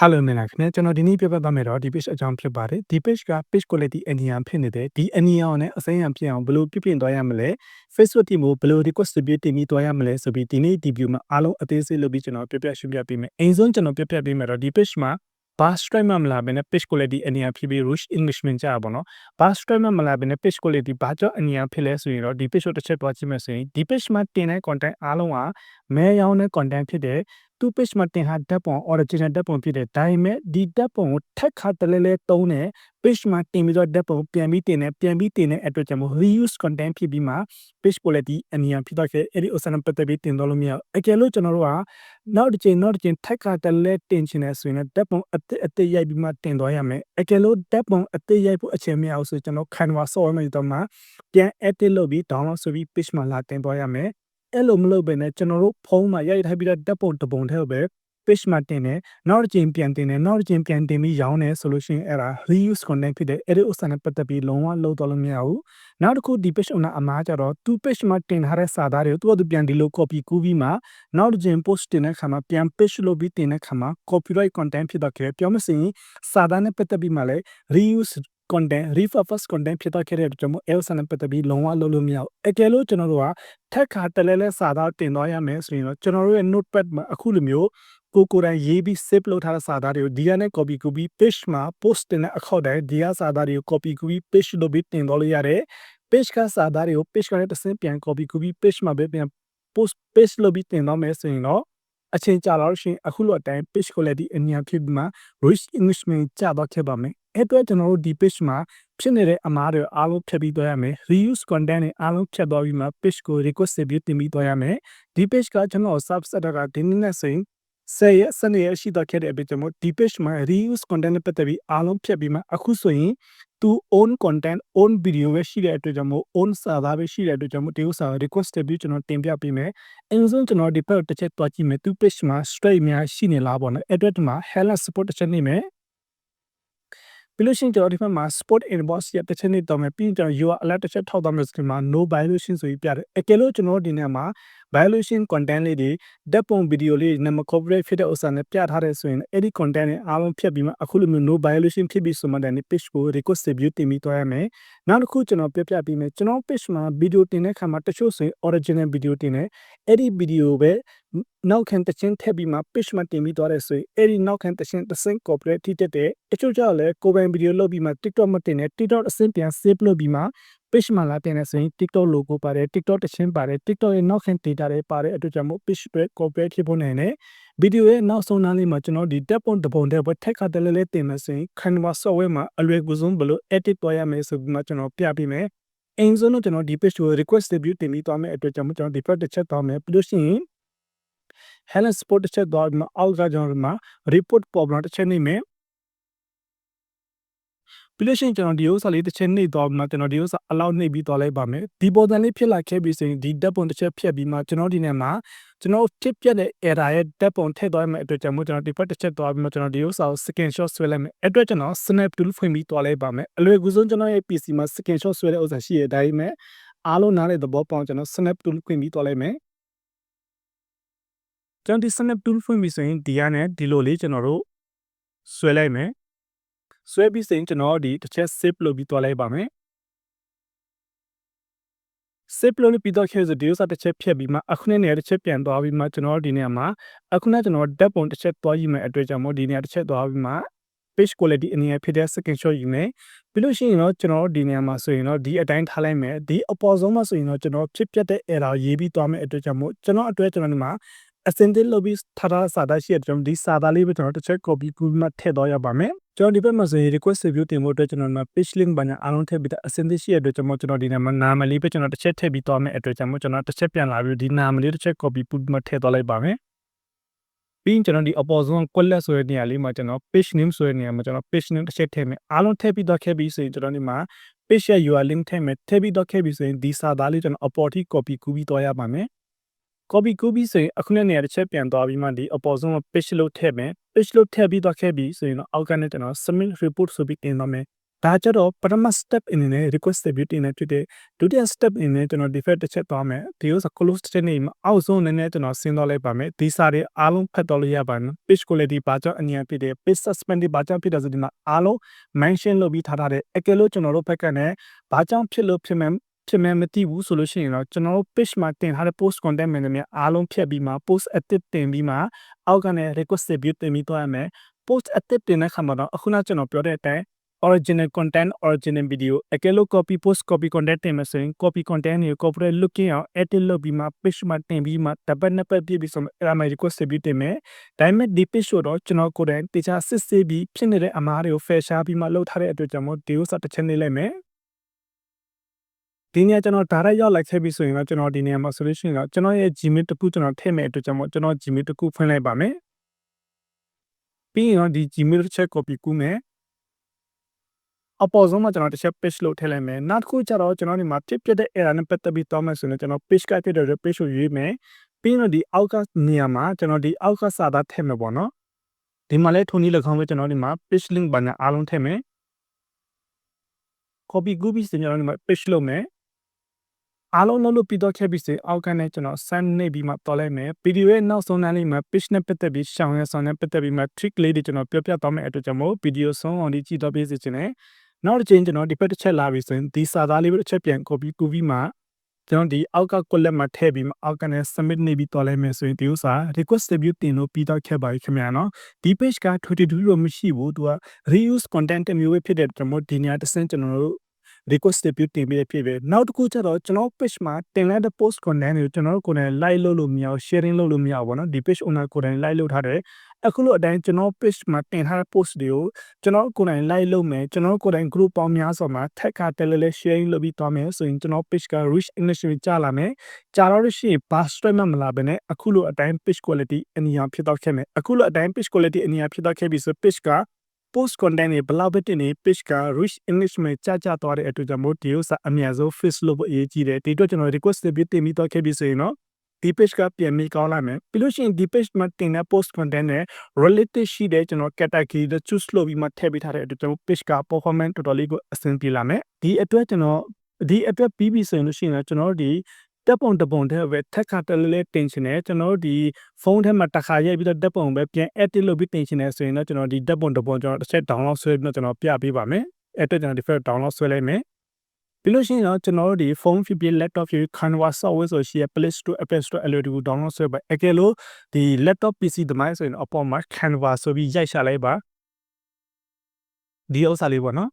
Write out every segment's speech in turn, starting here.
Hello မင်္ဂလာခင်ဗျာကျွန်တော်ဒီနေ့ပြပြသွားမယ်တော့ဒီ page အကြောင်းဖြစ်ပါတယ်ဒီ page က page quality အနီယံဖြစ်နေတယ်ဒီအနီယံကိုလည်းအစိမ်းရံဖြစ်အောင်ဘယ်လိုပြပြင်သွားရမလဲ Facebook team ကိုဘယ်လို request တွေတင်ပြီးသွားရမလဲဆိုပြီးဒီနေ့ဒီ view မှာအားလုံးအသေးစိတ်လုပ်ပြီးကျွန်တော်ပြပြရှင်းပြပေးမယ်အိမ်ဆုံးကျွန်တော်ပြပြပေးမယ်တော့ဒီ page မှာ bar stripe မှာမလာဘဲနဲ့ page quality အနီယံဖြစ်ပြီး rush englishment ကြာပါတော့ bar stripe မှာမလာဘဲနဲ့ page quality ဘာကြောင့်အနီယံဖြစ်လဲဆိုရင်တော့ဒီ page ကိုတစ်ချက်သွားကြည့်မယ်ဆိုရင်ဒီ page မှာတင်တဲ့ content အားလုံးကမဲရောင်းတဲ့ content ဖြစ်တယ် သူ page မှာတင်ဟာဓာတ်ပုံ original ဓာတ်ပုံဖြစ်တယ်ဒါပေမဲ့ဒီဓာတ်ပုံကိုထက်ခါတလဲလဲတုံးတယ် page မှာတင်ပြီးတော့ဓာတ်ပုံပြန်ပြီးတင်တယ်ပြန်ပြီးတင်တဲ့အတွက်ကြောင့်မို့ reuse content ဖြစ်ပြီးမှ page quality အနီယံဖြစ်တော့ခဲ့အဲ့ဒီဥစ္စာနဲ့ပတ်သက်ပြီးတင်တော့လို့မရဘူးအကယ်လို့ကျွန်တော်တို့ကနောက်တစ်ချိန်နောက်တစ်ချိန်ထက်ခါတလဲတင်ချင်တယ်ဆိုရင်ဓာတ်ပုံအသစ်အသစ်ရိုက်ပြီးမှတင်သွားရမယ်အကယ်လို့ဓာတ်ပုံအသစ်ရိုက်ဖို့အချိန်မရအောင်ဆိုကျွန်တော် Canva software မှာတော့မှပြန် edit လုပ်ပြီး download ဆိုပြီး page မှာလာတင်သွားရမယ် အဲ့လိုမလုပ်ဘဲနဲ့ကျွန်တော်တို့ဖုန်းမှာရိုက်ထားပြီးတော့ဓာတ်ပုံတစ်ပုံတည်းပဲ page မှာတင်တယ်နောက်တစ်ချိန်ပြန်တင်တယ်နောက်တစ်ချိန်ပြန်တင်ပြီးရောင်းတယ်ဆိုလို့ရှိရင်အဲ့ဒါ reuse content ဖြစ်တယ်အဲ့ဒီဥစ္စာနဲ့ပတ်သက်ပြီးလုံးဝလုံးတော့လို့မရဘူးနောက်တစ်ခုဒီ page owner အမားကြတော့သူ page မှာတင်ထားတဲ့စာသားတွေကိုသူ့အတူပြန်ဒီလို copy ကူးပြီးမှနောက်တစ်ချိန် post တင်တဲ့ခါမှာပြန် page လုပ်ပြီးတင်တဲ့ခါမှာ copyright content ဖြစ်တော့ခဲ့ပြောမစင်စာသားနဲ့ပတ်သက်ပြီးမှလည်း reuse content repurpose content ဖြစ်တော့ခဲ့တဲ့အတွက်ကြောင့်မို့ Elsa နဲ့ပတ်သက်ပြီးလုံးဝလုပ်လို့မရဘူးအကယ်လို့ကျွန်တော်တို့ကထက်ခါတလဲလဲစာသားတင်သွားရမယ်ဆိုရင်တော့ကျွန်တော်တို့ရဲ့ notepad မှာအခုလိုမျိုးကိုကိုယ်တိုင်ရေးပြီး save လုပ်ထားတဲ့စာသားတွေကိုဒီကနေ copy ကူပြီး page မှာ post တင်တဲ့အခောက်တိုင်းဒီကစာသားတွေကို copy ကူပြီး page လုပ်ပြီးတင်သွားလို့ရတယ် page ကစာသားတွေကို page ကနေတစ်ဆင့်ပြန် copy ကူပြီး page မှာပဲပြန် post page လုပ်ပြီးတင်သွားမယ်ဆိုရင်တော့ အချိန်ကြာလာလို့ရှိရင်အခုလိုအတိုင်း page quality အညာဖြစ်ပြီးမှ rich englishment ကြာတော့ခဲ့ပါမယ်အဲ့အတွက်ကျွန်တော်တို့ဒီ page မှာဖြစ်နေတဲ့အမားတွေအားလုံးဖြတ်ပြီးသွားရမယ် reuse content တွေအားလုံးဖြတ်သွားပြီးမှ page ကို request ပြီးတင်ပြီးသွားရမယ်ဒီ page ကကျွန်တော် subset ကဒီနေ့နဲ့ဆိုရင်ဆယ်ရက်စနေရက်ရှိတော့ခဲ့တဲ့အပြင်ကျွန်တော်ဒီ page မှာ reuse content နဲ့ပတ်သက်ပြီးအားလုံးဖြတ်ပြီးမှအခုဆိုရင် သူ own content own video ပဲရှိတဲ့အတွက်ကြောင့်မို့ own server ပဲရှိတဲ့အတွက်ကြောင့်မို့ဒီဥစ္စာ request ပြီးကျွန်တော်တင်ပြပေးမယ်အရင်ဆုံးကျွန်တော်ဒီ page တစ်ချက်တွားကြည့်မယ်သူ page မှာ straight များရှိနေလားပေါ့နော်အဲ့အတွက်ဒီမှာ hello support တစ်ချက်နေမယ်ပြီးလို့ရှိရင်ကျွန်တော်ဒီဘက်မှာ sport inbox ရတစ်ချက်နေတော့မယ်ပြီးရင်ကျွန်တော် UR alert တစ်ချက်ထောက်သွားမယ်ဆိုမှာ no violation ဆိုပြီးပြတယ်အကယ်လို့ကျွန်တော်ဒီနေ့မှာ violation content လေးတွေဓာတ်ပုံဗီဒီယိုလေးနံပါတ် copyright ဖြစ်တဲ့ဥစ္စာနဲ့ပြထားတဲ့ဆိုရင်အဲ့ဒီ content တွေအားလုံးဖြတ်ပြီးမှအခုလိုမျိုး no violation ဖြစ်ပြီးဆိုမှတဲ့ page ကို request review တင်ပြီးသွားရမယ်နောက်တစ်ခုကျွန်တော်ပြပြပေးမယ်ကျွန်တော် page မှာဗီဒီယိုတင်တဲ့ခါမှာတချို့ဆိုရင် original video တင်တယ်အဲ့ဒီဗီဒီယိုပဲနောက်ခံတချင်းထည့်ပြီးမှ page မှာတင်ပြီးသွားတယ်ဆိုရင်အဲ့ဒီနောက်ခံတချင်းတစ်ဆင့် copyright ထိတက်တယ်တချို့ကြောင့်လည်းကိုယ်ပိုင်ဗီဒီယိုလုပ်ပြီးမှ TikTok မှာတင်တယ် TikTok အဆင့်ပြန် save လုပ်ပြီးမှ page မှာလာတင်နေဆိုရင် TikTok logo ပါတယ် TikTok တချင်းပါတယ် TikTok ရဲ့နောက်ခံ data တွေပါတယ်အတွက်ကြောင့်မို့ page ပဲ copyright ဖြစ်ဖို့နိုင်တယ်ဗီဒီယိုရဲ့နောက်ဆုံးနားလေးမှာကျွန်တော်ဒီ tab ပုံတပုံတဲ့ဘက်ထက်ခါတလဲလဲတင်မယ်ဆိုရင် Canva software မှာအလွယ်ကူဆုံးဘယ်လို edit သွားရမယ်ဆိုပြီးမှကျွန်တော်ပြပေးမယ်အင်းဆုံးတော့ကျွန်တော်ဒီ page ကို request review တင်ပြီးသွားမယ်အတွက်ကြောင့်မို့ကျွန်တော်ဒီ page တစ်ချက်သွားမယ်ပြီးလို့ရှိရင် Helen Sport တစ်ချက်သွားပြီးမှအောက်ကကျွန်တော်ဒီမှာ report problem တစ်ချက်နေမယ် ပြီးလို့ရှိရင်ကျွန်တော်ဒီဥစ္စာလေးတစ်ချက်နှိပ်သွားပြီးမှကျွန်တော်ဒီဥစ္စာအလောက်နှိပ်ပြီးသွားလိုက်ပါမယ်ဒီပေါ်တန်လေးဖြစ်လာခဲ့ပြီးဆိုရင်ဒီဓာတ်ပုံတစ်ချက်ဖြတ်ပြီးမှကျွန်တော်ဒီနေ့မှာကျွန်တော်ဖြစ်ပြတဲ့ error ရဲ့ဓာတ်ပုံထည့်သွားမယ့်အတွက်ကြောင့်မို့ကျွန်တော်ဒီဘက်တစ်ချက်သွားပြီးမှကျွန်တော်ဒီဥစ္စာကို screenshot ဆွဲလိုက်မယ်အဲ့အတွက်ကျွန်တော် snap tool ဖွင့်ပြီးသွားလိုက်ပါမယ်အလွယ်ကူဆုံးကျွန်တော်ရဲ့ PC မှာ screenshot ဆွဲတဲ့ဥစ္စာရှိရတဲ့အတိုင်းပဲအားလုံးနားတဲ့သဘောပေါက်ကျွန်တော် snap tool ဖွင့်ပြီးသွားလိုက်မယ်ကျွန်တော်ဒီ snap tool ဖွင့်ပြီးဆိုရင်ဒီကနေဒီလိုလေးကျွန်တော်တို့ဆွဲလိုက်မယ် ဆွဲပြီးစရင်ကျွန်တော်ဒီတစ်ချက် save လုပ်ပြီးသွားလိုက်ပါမယ် save လုပ်ပြီးတော့ခဲ့ဆိုဒီဥစ္စာတစ်ချက်ဖြတ်ပြီးမှအခုနဲ့နေရာတစ်ချက်ပြန်သွားပြီးမှကျွန်တော်ဒီနေရာမှာအခုနဲ့ကျွန်တော်ဓာတ်ပုံတစ်ချက်သွားယူမယ်အတွက်ကြောင့်မို့ဒီနေရာတစ်ချက်သွားပြီးမှ page quality အနေနဲ့ဖြစ်တဲ့ screenshot ယူမယ်ပြီးလို့ရှိရင်တော့ကျွန်တော်ဒီနေရာမှာဆိုရင်တော့ဒီအတိုင်းထားလိုက်မယ်ဒီအပေါ်ဆုံးမှာဆိုရင်တော့ကျွန်တော်ဖြစ်ပျက်တဲ့ error ရေးပြီးသွားမယ်အတွက်ကြောင့်မို့ကျွန်တော်အတွက်ကျွန်တော်ဒီမှာ အစင်တစ်လုပ်ပြီးထားထားစာသားရှိတဲ့ကျွန်တော်ဒီစာသားလေးပဲကျွန်တော်တစ်ချက် copy ကူးမှထည့်တော့ရပါမယ်ကျွန်တော်ဒီဘက်မှာဆိုရင် request review တင်ဖို့အတွက်ကျွန်တော်ဒီမှာ page link ဘာညာအားလုံးထည့်ပြီးသားအစင်တစ်ရှိတဲ့အတွက်ကျွန်တော်ကျွန်တော်ဒီနာမနာမလေးပဲကျွန်တော်တစ်ချက်ထည့်ပြီးသွားမယ်အတွက်ကျွန်တော်ကျွန်တော်တစ်ချက်ပြန်လာပြီးဒီနာမလေးတစ်ချက် copy ပူမှထည့်သွားလိုက်ပါမယ်ပြီးရင်ကျွန်တော်ဒီအပေါ်ဆုံး quality ဆိုတဲ့နေရာလေးမှာကျွန်တော် page name ဆိုတဲ့နေရာမှာကျွန်တော် page name တစ်ချက်ထည့်မယ်အားလုံးထည့်ပြီးတော့ခဲ့ပြီးဆိုရင်ကျွန်တော်ဒီမှာ page ရဲ့ URL link ထည့်မယ်ထည့်ပြီးတော့ခဲ့ပြီးဆိုရင်ဒီစာသားလေးကျွန်တော်အပေါ်ထိ copy ကူးပြီးတော့ရပါမယ် copy ကူးပြီးဆိုရင်အခုနဲ့နေရာတစ်ချက်ပြန်သွားပြီးမှဒီအပေါ်ဆုံး page လို့ထည့်မယ် page လို့ထည့်ပြီးတော့ခဲ့ပြီးဆိုရင်တော့အောက်ကနေကျွန်တော် submit report ဆိုပြီးတင်တော့မယ်ဒါကြတော့ပထမ step အနေနဲ့ request stability နဲ့ဖြစ်တဲ့ဒုတိယ step အနေနဲ့ကျွန်တော် default တစ်ချက်သွားမယ်ဒီဥစ္စာ close တစ်နေမှာအောက်ဆုံးအနေနဲ့ကျွန်တော်ဆင်းသွားလိုက်ပါမယ်ဒီစာတွေအားလုံးဖတ်တော့လို့ရပါမယ် page quality ဘာကြောင့်အញ្ញံဖြစ်တယ် page suspended ဘာကြောင့်ဖြစ်တယ်ဆိုဒီမှာအားလုံး mention လုပ်ပြီးထားထားတယ်အကယ်လို့ကျွန်တော်တို့ဘက်ကနဲ့ဘာကြောင့်ဖြစ်လို့ဖြစ်မယ် ဖြစ်မယ်မသိဘူးဆိုလို့ရှိရင်တော့ကျွန်တော်တို့ page မှာတင်ထားတဲ့ post content မှန်တယ်များအားလုံးဖြတ်ပြီးမှ post active တင်ပြီးမှအောက်ကနေ request view တင်ပြီးတော့ရမယ် post active တင်တဲ့ခါမှာတော့အခုနကျွန်တော်ပြောတဲ့အတိုင်း original content original video အကယ်လို့ copy post copy content တင်မယ်ဆိုရင် copy content တွေကို corporate looking အောင် edit လုပ်ပြီးမှ page မှာတင်ပြီးမှတပတ်နှစ်ပတ်ပြည့်ပြီးဆိုမှအဲ့ဒါမှ request ပြီးတင်မယ်ဒါပေမဲ့ဒီ page ဆိုတော့ကျွန်တော်ကိုယ်တိုင်တခြားစစ်ဆေးပြီးဖြစ်နေတဲ့အမားတွေကို fair ရှားပြီးမှလုပ်ထားတဲ့အတွက်ကြောင့်မို့ဒီဥစ္စာတစ်ချက်နေလိုက်မယ် ဒီနေ့ကျွန်တော် direct ရောက်လိုက်ခဲ့ပြီဆိုရင်တော့ကျွန်တော်ဒီနေရာမှာ solution ကကျွန်တော်ရဲ့ Gmail တစ်ခုကျွန်တော်ထည့်မယ်အတွက်ကြောင့်မို့ကျွန်တော် Gmail တစ်ခုဖွင့်လိုက်ပါမယ်ပြီးရင်တော့ဒီ Gmail တစ်ချက် copy ကူးမယ်အပေါ်ဆုံးမှာကျွန်တော်တစ်ချက် page လို့ထည့်လိုက်မယ်နောက်တစ်ခုကျတော့ကျွန်တော်ဒီမှာဖြစ်ဖြစ်တဲ့ error နဲ့ပတ်သက်ပြီးတောင်းမယ်ဆိုရင်ကျွန်တော် page ကဖြစ်တဲ့ page ကိုရွေးမယ်ပြီးတော့ဒီအောက်ကနေရာမှာကျွန်တော်ဒီအောက်ကစာသားထည့်မယ်ပေါ့နော်ဒီမှာလဲထုံနည်း၎င်းပဲကျွန်တော်ဒီမှာ page link ဘာညာအားလုံးထည့်မယ် copy ကူးပြီးကျွန်တော်ဒီမှာ page လုပ်မယ် အားလုံးလုံးလို့ပြီးတော့ခဲ့ပြီဆိုအောက်ကနေကျွန်တော် send နေပြီးမှတော်လိုက်မယ်ဗီဒီယိုရဲ့နောက်ဆုံးနားလေးမှာ page နဲ့ပတ်သက်ပြီးရှောင်းရဆောင်နဲ့ပတ်သက်ပြီးမှ trick လေးတွေကျွန်တော်ပြောပြသွားမယ်အတွက်ကြောင့်မို့ဗီဒီယိုဆုံးအောင်ဒီကြည့်တော့ပေးစီခြင်းနဲ့နောက်တစ်ချိန်ကျွန်တော်ဒီဘက်တစ်ချက်လာပြီဆိုရင်ဒီစာသားလေးပဲတစ်ချက်ပြန် copy ကူးပြီးမှကျွန်တော်ဒီအောက်က collet မှာထည့်ပြီးမှအောက်ကနေ submit နေပြီးတော်လိုက်မယ်ဆိုရင်ဒီဥစ္စာ request review တင်လို့ပြီးတော့ခဲ့ပါပြီခင်ဗျာနော်ဒီ page က22လို့မရှိဘူးသူက reuse content တစ်မျိုးပဲဖြစ်တဲ့အတွက်မို့ဒီနေရာတစ်ဆင့်ကျွန်တော်တို့ request တွေတင်ပေးဖြစ်ပဲနောက်တစ်ခုကျတော့ကျွန်တော် page မှာတင်လိုက်တဲ့ post content တွေကိုကျွန်တော်တို့ကိုယ်တိုင် like လုပ်လို့မရဘူး sharing လုပ်လို့မရဘူးပေါ့နော်ဒီ page owner ကိုယ်တိုင် like လုပ်ထားတယ်အခုလိုအတိုင်းကျွန်တော် page မှာတင်ထားတဲ့ post တွေကိုကျွန်တော်ကိုယ်တိုင် like လုပ်မယ်ကျွန်တော်ကိုယ်တိုင် group ပေါင်းများစွာမှာ tag ကတယ်လဲလဲ sharing လုပ်ပြီးသွားမယ်ဆိုရင်ကျွန်တော် page က reach english ကိုကြာလာမယ်ကြာတော့လို့ရှိရင် bar straight မှမလာဘဲနဲ့အခုလိုအတိုင်း page quality အနည်းအောင်ဖြစ်တော့ခဲ့မယ်အခုလိုအတိုင်း page quality အနည်းအောင်ဖြစ်တော့ခဲ့ပြီဆို page က post content တွေဘလောက်ပဲတင်နေ page က reach english မှာကြာကြာသွားတဲ့အတွက်ကြောင့်မို့ဒီဥစ္စာအများဆုံး face လို့အရေးကြီးတယ်ဒီတော့ကျွန်တော် request တွေတင်ပြီးတော့ခဲ့ပြီဆိုရင်တော့ဒီ page ကပြန်ပြီးကောင်းလာမယ်ပြီးလို့ရှိရင်ဒီ page မှာတင်တဲ့ post content နဲ့ related ရှိတဲ့ကျွန်တော် category တွေ choose လုပ်ပြီးမှထည့်ပေးထားတဲ့အတွက်ကျွန်တော် page က performance တော်တော်လေးကိုအဆင်ပြေလာမယ်ဒီအတွက်ကျွန်တော်ဒီအတွက်ပြီးပြီဆိုရင်လို့ရှိရင်ကျွန်တော်တို့ဒီ တက်ပုံတပုံတဲ့ပဲထက်ခါတလဲလဲတင်ချင်တယ်ကျွန်တော်တို့ဒီဖုန်းထဲမှာတစ်ခါရိုက်ပြီးတော့တက်ပုံပဲပြန် edit လုပ်ပြီးတင်ချင်တယ်ဆိုရင်တော့ကျွန်တော်ဒီတက်ပုံတပုံကျွန်တော်တစ်ချက် download ဆွဲပြီးတော့ကျွန်တော်ပြပေးပါမယ်အဲ့အတွက်ကျွန်တော်ဒီ file download ဆွဲလိုက်မယ်ပြီးလို့ရှိရင်တော့ကျွန်တော်တို့ဒီဖုန်းဖြစ်ဖြစ် laptop ဖြစ်ဖြစ် Canva software ဆိုရှိရ Play Store App Store အလွယ်တကူ download ဆွဲပါအကယ်လို့ဒီ laptop PC သမိုင်းဆိုရင်အပေါ်မှာ Canva ဆိုပြီးရိုက်ရှာလိုက်ပါဒီဥစ္စာလေးပေါ့နော်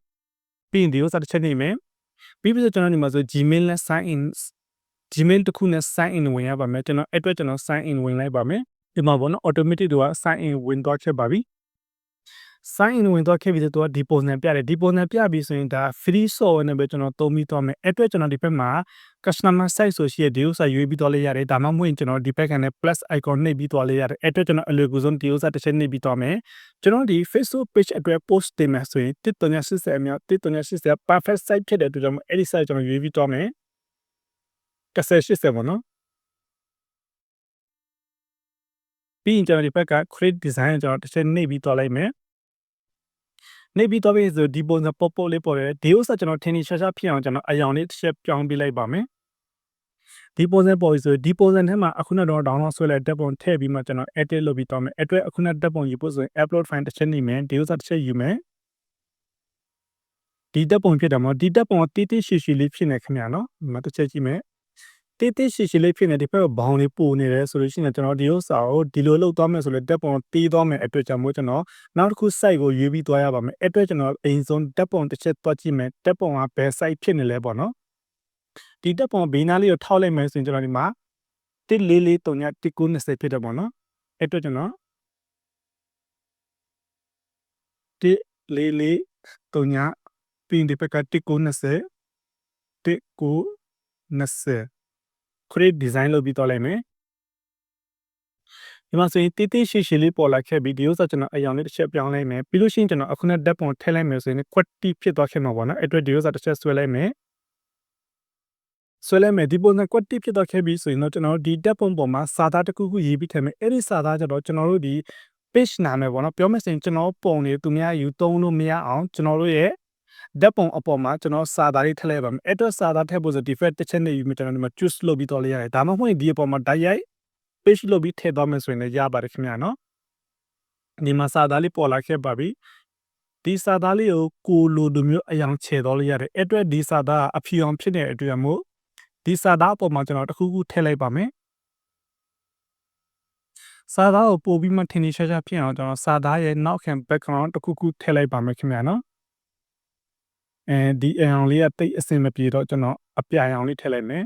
ပြီးရင်ဒီဥစ္စာတစ်ချက်နေမယ်ပြီးပြီးတော့ကျွန်တော်ဒီမှာဆို Gmail နဲ့ sign in Gmail တစ်ခုနဲ့ sign in ဝင်ရပါမယ်ကျွန်တော်အဲ့အတွက်ကျွန်တော် sign in ဝင်လိုက်ပါမယ်ဒီမှာပေါ့နော် automatic တို့က sign in ဝင်သွားချက်ပါပြီ sign in ဝင်သွားခဲ့ပြီးတော့ဒီ post နဲ့ပြတယ်ဒီ post နဲ့ပြပြီးဆိုရင်ဒါ free software နဲ့ပဲကျွန်တော်သုံးပြီးသွားမယ်အဲ့အတွက်ကျွန်တော်ဒီဘက်မှာ customer site ဆိုရှိရဒီဥစ္စာရွေးပြီးသွားလေးရတယ်ဒါမှမဟုတ်ရင်ကျွန်တော်ဒီဘက်ကနေ plus icon နှိပ်ပြီးသွားလေးရတယ်အဲ့အတွက်ကျွန်တော်အလွယ်ကူဆုံးဒီဥစ္စာတစ်ချက်နှိပ်ပြီးသွားမယ်ကျွန်တော်ဒီ Facebook page အတွက် post တင်မယ်ဆိုရင်1380အမြောက်1380 perfect site ဖြစ်တဲ့အတွက်ကြောင့်အဲ့ဒီ site ကျွန်တော်ရွေးပြီးသွားမယ် 9080ပေါ့နော်ပြီးရင်ကျွန်တော်ဒီဘက်က create design ကျွန်တော်တစ်ချက်နှိပ်ပြီးသွားလိုက်မယ်နှိပ်ပြီးသွားပြီဆိုဒီပုံစံပေါ်ပေါ်လေးပေါ်တယ်ဒီဥစ္စာကျွန်တော်ထင်ထင်ရှားရှားဖြစ်အောင်ကျွန်တော်အယောင်လေးတစ်ချက်ပြောင်းပေးလိုက်ပါမယ်ဒီပုံစံပေါ်ဆိုဒီပုံစံထဲမှာအခုနောက်တော့ download ဆွဲလိုက်တက်ပုံထည့်ပြီးမှကျွန်တော် edit လုပ်ပြီးသွားမယ်အတွက်အခုနောက်တက်ပုံယူဖို့ဆိုရင် upload file တစ်ချက်နေမယ်ဒီဥစ္စာတစ်ချက်ယူမယ်ဒီတက်ပုံဖြစ်တယ်မဟုတ်ဒီတက်ပုံတီးတီးရှည်ရှည်လေးဖြစ်နေခင်ဗျာနော်ဒီမှာတစ်ချက်ကြည့်မယ် တေးသေးရှည်ရှည်လေးဖြစ်နေဒီဘက်ဘောင်လေးပိုနေတယ်ဆိုလို့ရှိရင်ကျွန်တော်ဒီဥစ္စာကိုဒီလိုလုပ်သွားမယ်ဆိုလဲတက်ပုံတီးသွားမယ်အတွက်ကြောင့်မို့ကျွန်တော်နောက်တစ်ခု site ကိုရွေးပြီးသွားရပါမယ်အဲ့အတွက်ကျွန်တော်အရင်ဆုံးတက်ပုံတစ်ချက်တွက်ကြည့်မယ်တက်ပုံကဘယ် site ဖြစ်နေလဲပေါ့နော်ဒီတက်ပုံဘေးနားလေးကိုထောက်လိုက်မယ်ဆိုရင်ကျွန်တော်ဒီမှာ1443 1920ဖြစ်တယ်ပေါ့နော်အဲ့အတွက်ကျွန်တော်1443ပြီးရင်ဒီဘက်က1920 1920 create design လုပ်ပြီးတော့လိုက်မယ်ဒီမှာဆိုရင်တေးသေးရှည်ရှည်လေးပေါ်လာခဲ့ပြီးဒီဥစ္စာကျွန်တော်အယောင်လေးတစ်ချက်ပြောင်းလိုက်မယ်ပြီးလို့ရှိရင်ကျွန်တော်အခုနဲ့ဓာတ်ပုံထည့်လိုက်မယ်ဆိုရင် quality ဖြစ်သွားခဲ့မှာပေါ့နော်အဲ့အတွက်ဒီဥစ္စာတစ်ချက်ဆွဲလိုက်မယ်ဆွဲလိုက်မယ်ဒီပုံစံ quality ဖြစ်သွားခဲ့ပြီဆိုရင်တော့ကျွန်တော်တို့ဒီဓာတ်ပုံပေါ်မှာစာသားတစ်ခုခုရေးပြီးထည့်မယ်အဲ့ဒီစာသားကျတော့ကျွန်တော်တို့ဒီ page နာမည်ပေါ့နော်ပြောမယ်ဆိုရင်ကျွန်တော်ပုံတွေသူများယူသုံးလို့မရအောင်ကျွန်တော်တို့ရဲ့ ဓာတ်ပုံအပေါ်မှာကျွန်တော်စာသားလေးထည့်လိုက်ပါမယ်အဲ့တော့စာသားထည့်ဖို့ဆို default တစ်ချက်နဲ့ယူပြီးကျွန်တော်ဒီမှာ choose လုပ်ပြီးတော့လေးရတယ်ဒါမှမဟုတ်ဒီအပေါ်မှာတိုက်ရိုက် page လုပ်ပြီးထည့်သွားမယ်ဆိုရင်လည်းရပါတယ်ခင်ဗျာနော်ဒီမှာစာသားလေးပေါ်လာခဲ့ပါပြီဒီစာသားလေးကိုကိုလိုလိုမျိုးအယောင်ခြေတော်လေးရတယ်အဲ့အတွက်ဒီစာသားအဖြူအောင်ဖြစ်နေတဲ့အတွက်မို့ဒီစာသားအပေါ်မှာကျွန်တော်တစ်ခုခုထည့်လိုက်ပါမယ်စာသားကိုပို့ပြီးမှထင်ထင်ရှားရှားဖြစ်အောင်ကျွန်တော်စာသားရဲ့နောက်ခံ background တစ်ခုခုထည့်လိုက်ပါမယ်ခင်ဗျာနော် အဲဒီအအောင်လေးကတိတ်အဆင်မပြေတော့ကျွန်တော်အပြာရောင်လေးထည့်လိုက်မယ်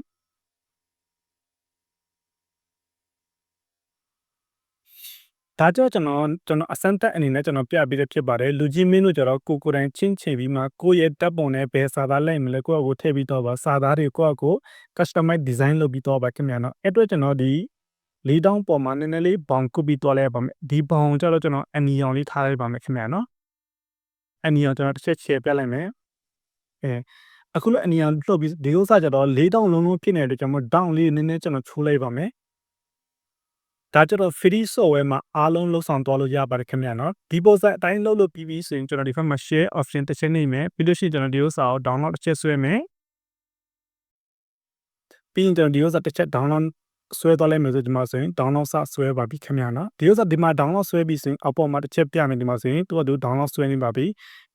ဒါကြောင့်ကျွန်တော်ကျွန်တော်အစမ်းတက်အနေနဲ့ကျွန်တော်ပြပေးရဖြစ်ပါတယ်လူကြီးမင်းတို့ကျတော့ကိုကိုတိုင်ချင်းချင်ပြီးမှကိုယ့်ရဲ့တပ်ပုံနဲ့ဘယ်စာသားလိုက်မလဲကိုယ့်အကိုထည့်ပြီးတော့ပါစာသားတွေကိုယ့်အကို customize design လုပ်ပြီးတော့ပါခင်ဗျာနော်အဲ့အတွက်ကျွန်တော်ဒီလေးတောင်းပေါ်မှာနည်းနည်းလေးဘောင်ကုပြီးတော့လဲပါမယ်ဒီဘောင်ကျတော့ကျွန်တော်အနီရောင်လေးထားလိုက်ပါမယ်ခင်ဗျာနော်အနီရောင်ကျွန်တော်တစ်ချက်ချဲပြလိုက်မယ် အဲအခုလည်းအနီရောင်လှုပ်ပြီးဒီဥစ္စာကျတော့လေးတောင်းလုံးလုံးဖြစ်နေတဲ့အတွက်ကျွန်တော် down လေးနည်းနည်းကျွန်တော်ချိုးလိုက်ပါမယ်ဒါကြတော့ free software မှာအားလုံးလုံးဆောင်သွားလို့ရပါတယ်ခင်ဗျာနော်ဒီပုံစံအတိုင်းလုပ်လို့ပြီးပြီဆိုရင်ကျွန်တော်ဒီဘက်မှာ share option တစ်ချက်နေမယ်ပြီးလို့ရှိရင်ကျွန်တော်ဒီဥစ္စာကို download တစ်ချက်ဆွဲမယ်ပြီးရင်ကျွန်တော်ဒီဥစ္စာတစ်ချက် download ဆွဲသွားလိုက်မယ်ဆိုဒီမှာဆိုရင် download စဆွဲပါပြီခင်ဗျာနော်ဒီဥစ္စာဒီမှာ download ဆွဲပြီးဆိုရင်အောက်ပေါ်မှာတစ်ချက်ပြမယ်ဒီမှာဆိုရင်သူကသူ download ဆွဲနေပါပြီ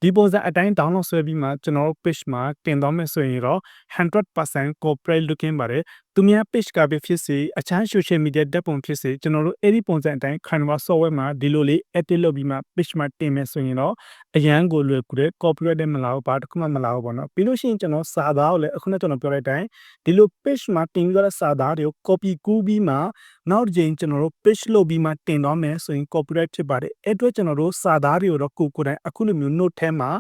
ဒီပုံစံအတိုင်း download ဆွဲပြီးမှကျွန်တော်တို့ page မှာတင်သွားမယ်ဆိုရင်တော့100% corporate looking ပါတယ်သူများ page ကပဲဖြစ်စေအခြား social media ဓာတ်ပုံဖြစ်စေကျွန်တော်တို့အဲ့ဒီပုံစံအတိုင်း Canva software မှာဒီလိုလေး edit လုပ်ပြီးမှ page မှာတင်မယ်ဆိုရင်တော့အရန်ကိုလွယ်ကူတဲ့ copyright နဲ့မလာဘူးဘာတစ်ခုမှမလာဘူးပေါ့နော်ပြီးလို့ရှိရင်ကျွန်တော်စာသားကိုလည်းအခုနကကျွန်တော်ပြောတဲ့အတိုင်းဒီလို page မှာတင်ပြီးတော့စာသားတွေကို copy ကူးပြီးမှ နောက်တစ်ချိန်ကျွန်တော်တို့ page လုပ်ပြီးမှတင်တော့မယ်ဆိုရင် copyright ဖြစ်ပါတယ်အဲ့အတွက်ကျွန်တော်တို့စာသားတွေကိုတော့ကိုကိုယ်တိုင်အခုလိုမျိုး note ထဲမှာ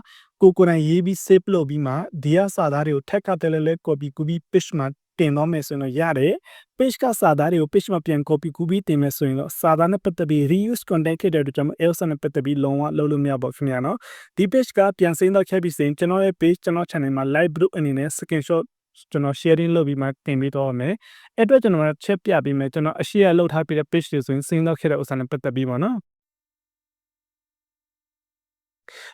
ကိုကိုယ်တိုင်ရေးပြီး save လုပ်ပြီးမှဒီကစာသားတွေကိုထက်ကတည်းလဲလဲ copy ကူးပြီး page မှာတင်တော့မယ်ဆိုရင်တော့ရတယ် page ကစာသားတွေကို page မှာပြန် copy ကူးပြီးတင်မယ်ဆိုရင်တော့စာသားနဲ့ပတ်သက်ပြီး reuse content ဖြစ်တဲ့အတွက်ကြောင့် Elsa နဲ့ပတ်သက်ပြီးလုံးဝလုပ်လို့မရပါဘူးခင်ဗျာနော်ဒီ page ကပြန်စိမ့်တော့ခဲ့ပြီးစင်ကျွန်တော်ရဲ့ page ကျွန်တော် channel မှာ live group အနေနဲ့ screenshot ကျွန်တော် sharing လုပ်ပြီးမှတင်ပေးတော့မယ်အဲ့အတွက်ကျွန်တော်ချက်ပြပေးမယ်ကျွန်တော်အရှိရလောက်ထားပေးတဲ့ page တွေဆိုရင်စိမ့်တော့ခဲ့တဲ့ဥစ္စာနဲ့ပတ်သက်ပြီးပါနော်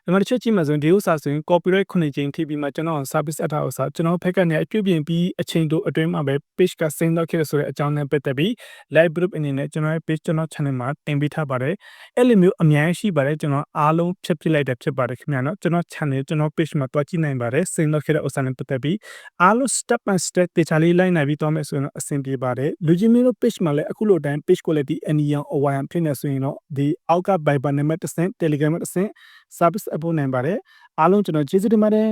ဒီမှာတစ်ချက်ကြည့်မှဆိုရင်ဒီဥစ္စာဆိုရင် copyright ခုနှစ်ကြိမ်ထိပြီးမှကျွန်တော် service အထောက်အစားကျွန်တော်ဖက်ကနေအပြုပြင်ပြီးအချိန်တိုအတွင်းမှာပဲ page ကစင်းတော့ခဲ့ဆိုတဲ့အကြောင်းနဲ့ပတ်သက်ပြီး live group အနေနဲ့ကျွန်တော်ရဲ့ page ကျွန်တော် channel မှာတင်ပေးထားပါတယ်အဲ့လိုမျိုးအများကြီးရှိပါတယ်ကျွန်တော်အားလုံးဖြတ်ပြလိုက်တဲ့ဖြစ်ပါတယ်ခင်ဗျာနော်ကျွန်တော် channel ကျွန်တော် page မှာတွားကြည့်နိုင်ပါတယ်စင်းတော့ခဲ့တဲ့ဥစ္စာနဲ့ပတ်သက်ပြီးအားလုံး step by step တေချာလေးလိုက်နိုင်ပြီးတော့မယ်ဆိုရင်အဆင်ပြေပါတယ်လူကြီးမင်းတို့ page မှာလည်းအခုလိုတိုင်း page quality အနီရောင်အဝိုင်ဖြစ်နေဆိုရင်တော့ဒီအောက်က Viber နံပါတ်1 Telegram 1 service အဖို့နိုင်ပါတယ်အားလုံးကျွန်တော်ကျေးဇူးတင်ပါတယ်